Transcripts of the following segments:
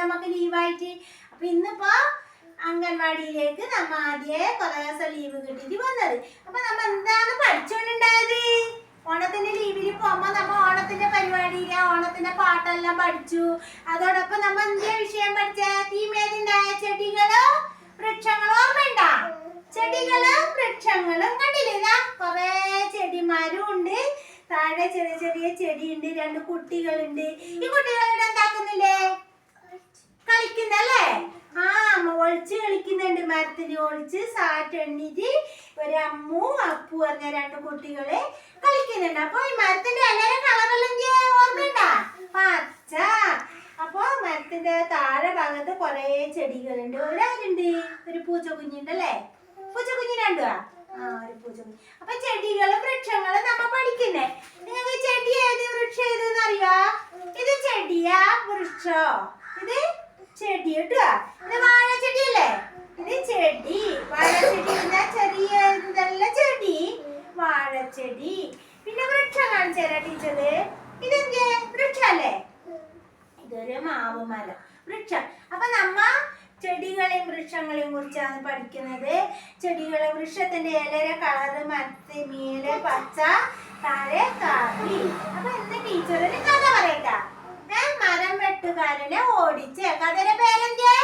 നമുക്ക് ലീവായിട്ട് അപ്പൊ ഇന്നിപ്പോ അംഗൻവാടിയിലേക്ക് നമ്മ ആദ്യമേ കുറെ ദിവസം ലീവ് കിട്ടിയിട്ട് വന്നത്. അപ്പൊ നമ്മ എന്താണ് പഠിച്ചുകൊണ്ടുണ്ടായത് ഓണത്തിന്റെ ലീവിൽ പോകുമ്പോ നമ്മ ഓണത്തിന്റെ പരിപാടിയിലെ ഓണത്തിന്റെ പാട്ടെല്ലാം പഠിച്ചു. അതോടൊപ്പം നമ്മ എന്ത് വിഷയം പഠിച്ച? തീമേതിണ്ടായ ചെടികളോ വൃക്ഷങ്ങളോ വേണ്ട ചെടികളും വൃക്ഷങ്ങളും കണ്ടില്ലേ? കൊറേ ചെടിമാരും ഉണ്ട്. താഴെ ചെറിയ ചെറിയ ചെടിയുണ്ട് രണ്ട് കുട്ടികളുണ്ട്. ഈ കുട്ടികളുടെ എന്താക്കുന്നില്ലേ കളിക്കുന്നല്ലേ ആ അമ്മ ഒളിച്ച് മരത്തിൽ ഒളിച്ച് സാറ്റ് എണ്ണിട്ട് ഒരു അമ്മു അപ്പു പറഞ്ഞ രണ്ട് കുട്ടികൾ കളിക്കുന്നുണ്ട്. അപ്പൊ ഈ മരത്തിന്റെ ഇലയുടെ കളറെല്ലാം ഓർമ്മയുണ്ടാ? പച്ച. അപ്പൊ മരത്തിന്റെ താഴെ ഭാഗത്ത് കൊറേ ചെടികളുണ്ട്. ഒരാളുണ്ട് ഒരു പൂച്ച കുഞ്ഞുണ്ടല്ലേ പൂച്ച കുഞ്ഞു രണ്ടുവാ ആ ഒരു പൂച്ച കുഞ്ഞു അപ്പൊ ചെടികളും വൃക്ഷങ്ങളും നമ്മ പഠിക്കുന്നേ. നിങ്ങൾക്ക് ചെടി ഏത് വൃക്ഷം ഏതെന്ന് അറിയാ ഇത് ചെടിയാ വൃക്ഷോ? ഇത് ചെടി കേട്ടോ. ഇത് വാഴച്ചെടിയല്ലേ ഇത് ചെടി വാഴച്ചെടി എന്നാ ചെറിയ ഇതല്ല ചെടി? വാഴച്ചെടി. പിന്നെ വൃക്ഷം കാണിച്ചേരാ ടീച്ചറ് ഇതെന്തേ? വൃക്ഷല്ലേ ഇതൊരു മാവ് മരം വൃക്ഷം. അപ്പൊ നമ്മ ചെടികളെയും വൃക്ഷങ്ങളെയും കുറിച്ചാണ് പഠിക്കുന്നത്. ചെടികളെ വൃക്ഷത്തിന്റെ ഇലര കളറ് മരത്തെ മീൽ പച്ച താഴെ കാപ്പി. അപ്പൊ എന്ത് ടീച്ചർ? ഒരു കഥ പറയട്ടാ. മരം വെട്ടുകാരനെ ഓടിച്ച്. കഥയുടെ പേരെന്തേ?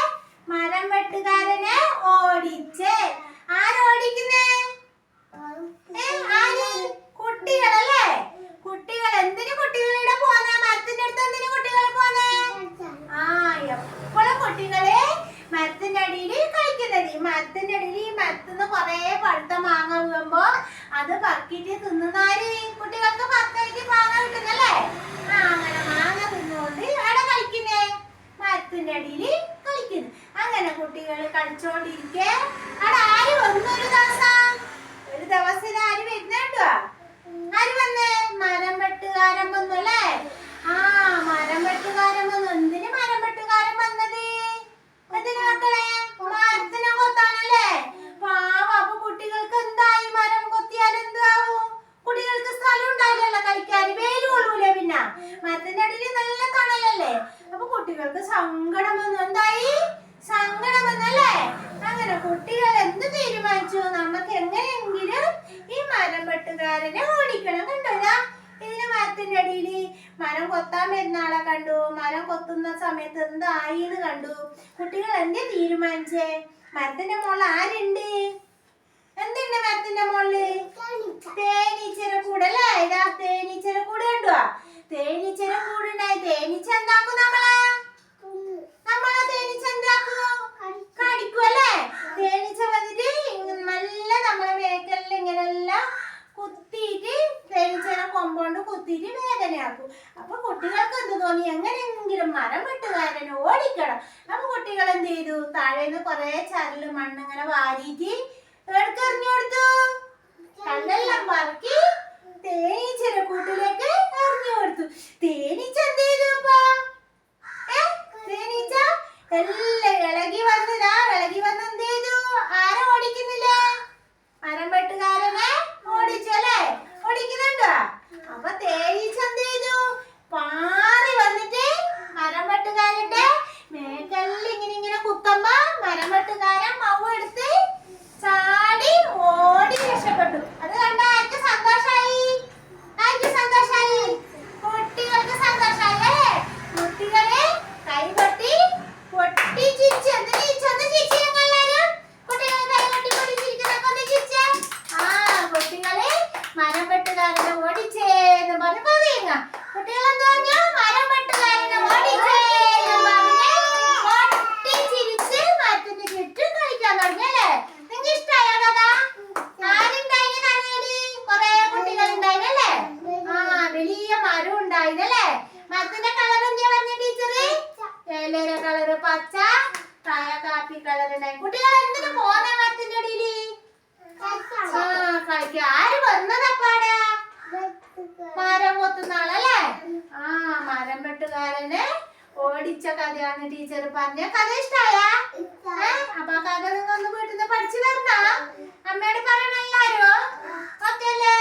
മരം വെട്ടുകാരനെ ഓടിച്ച്. ആരോടിക്കുന്നേ? കുട്ടികളല്ലേ? കുട്ടികൾ എന്തിനു കുട്ടികളുടെ പോന്നെ? മരത്തിന്റെ അടുത്ത് എന്തിനു കുട്ടികൾ പോന്നെ? ആ എപ്പോഴും കുട്ടികളെ മരത്തിന്റെ അടിയിൽ കളിക്കുന്നത്? ഈ മരത്തിന്റെ അടിയിൽ ഈ മരത്തുനിന്ന് കൊറേ പഴുത്ത മാങ്ങ വീഴുമ്പോ അത് പക്കിട്ട് തിന്നുന്നാൽ കുട്ടികൾക്ക് പക്കായിട്ട് മാങ്ങ കിട്ടുന്നല്ലേ ആ അങ്ങനെ മാങ്ങ തിന്നുകൊണ്ട് അവിടെ കളിക്കുന്നേ മരത്തിന്റെ അടിയിൽ കളിക്കുന്നു അങ്ങനെ കുട്ടികൾ കളിച്ചോണ്ടിരിക്കെ അവിടെ ആര് വന്നു ഒരു ദിവസം? ഒരു ദിവസം ആര് വരുന്നുണ്ടോ? ആര് വന്നേ? മരം വെട്ടുകാരൻ വന്നു അല്ലേ? ആ മരം വെട്ടുകാരൻ വന്നു. എന്തിന് മരം വെട്ടുകാരൻ വന്നത്? എന്തിന് മക്കളെ? മരത്തിനെ കൊത്താനല്ലേ പാവ അപ്പൊ കുട്ടികൾക്ക് എന്തായി മരം കൊത്തിയാൽ എന്താവും? കുട്ടികൾക്ക് സ്ഥലം ഉണ്ടാവില്ലല്ലോ കളിക്കാൻ വെയിൽ കൊള്ളൂലേ പിന്നെ. മരത്തിന്റെ അടിയിൽ നല്ല തണലല്ലേ? അപ്പൊ കുട്ടികൾക്ക് സങ്കടം വന്നു. എന്തായി? സങ്കടം വന്നല്ലേ? അങ്ങനെ കുട്ടികൾ എന്ത് തീരുമാനിച്ചു? നമുക്ക് എങ്ങനെയെങ്കിലും ഈ മരം വെട്ടുകാരനെ ഓടിക്കണം കണ്ടോ ഇതാ? ഇതിന് മരത്തിന്റെ അടിയിൽ മരം കൊത്താൻ വരുന്ന ആളെ കണ്ടു. മരം കൊത്തുന്ന സമയത്ത് എന്തായി എന്ന് കണ്ടു. കുട്ടികൾ എന്തേ തീരുമാനിച്ചേ? മരത്തിന്റെ മുകളിൽ ആരുണ്ട്? എന്തുണ്ട് മരത്തിന്റെ മുകളിൽ തേനീച്ചര കൂടല്ലേ ഇതാ തേനീച്ചര കൂട് കണ്ടുവാ. തേനീച്ചര കൂടുണ്ടായി തേനീച്ച എന്താക്കും കുത്തിയിട്ട് വേദനയാക്കും അപ്പൊ കുട്ടികൾക്ക് എന്ത് തോന്നി? എങ്ങനെയെങ്കിലും മരം വെട്ടുകാരൻ ഓടിക്കണം. അപ്പൊ കുട്ടികൾ എന്ത് ചെയ്തു? താഴേന്ന് കുറെ ചരൽ മണ്ണ് ഇങ്ങനെ വാരിയിട്ട് എറിഞ്ഞു കൊടുത്തു. കല്ലെല്ലാം പറക്കി തേനീച്ചയുടെ കൂട്ടിലേക്ക് എറിഞ്ഞു കൊടുത്തു തേനീച്ച എന്ത് ചെയ്തു അപ്പാ ഏ? തേനീച്ച എല്ലാം ഇളകി വന്നതാ ഇളകി വന്ന് എന്ത് ചെയ്തു ആരെ ഓടിക്കുന്നില്ല മരം വെട്ടുകാരനെ ഓടിച്ചു അല്ലേ ഓടിക്കുന്നുണ്ടോ അപ്പൊ തേനീച്ച എന്ത് ചെയ്തു പാറി വന്നിട്ട് മരം വെട്ടുകാരന്റെ മേക്കല്ലിൽ ഇങ്ങനെ ഇങ്ങനെ കുത്തുമ്പോ മരം ഉണ്ടായത് അല്ലേ മരത്തിന്റെ കളർ എന്താ പറഞ്ഞ ടീച്ചറ് എല്ലര കളറ് പച്ച കാപ്പി കളർ ഉണ്ടായി. കുട്ടികൾ എന്തിനു പോന്നെ മരത്തിന്റെ അടിയിൽ? കളിക്ക. ആര് വന്നതപ്പാടാ മരം കൊത്തുന്ന ആളല്ലേ? ആ മരം വെട്ടുകാരന് ഓടിച്ച കഥയാണ് ടീച്ചർ പറഞ്ഞ. കഥ ഇഷ്ടായ? അപ്പൊ ആ കഥ നിങ്ങൾ ഒന്ന് വീട്ടിൽ നിന്ന് പഠിച്ചു തരണ? അമ്മയോട് പറയണ എല്ലാരും. ഓക്കെ അല്ലേ?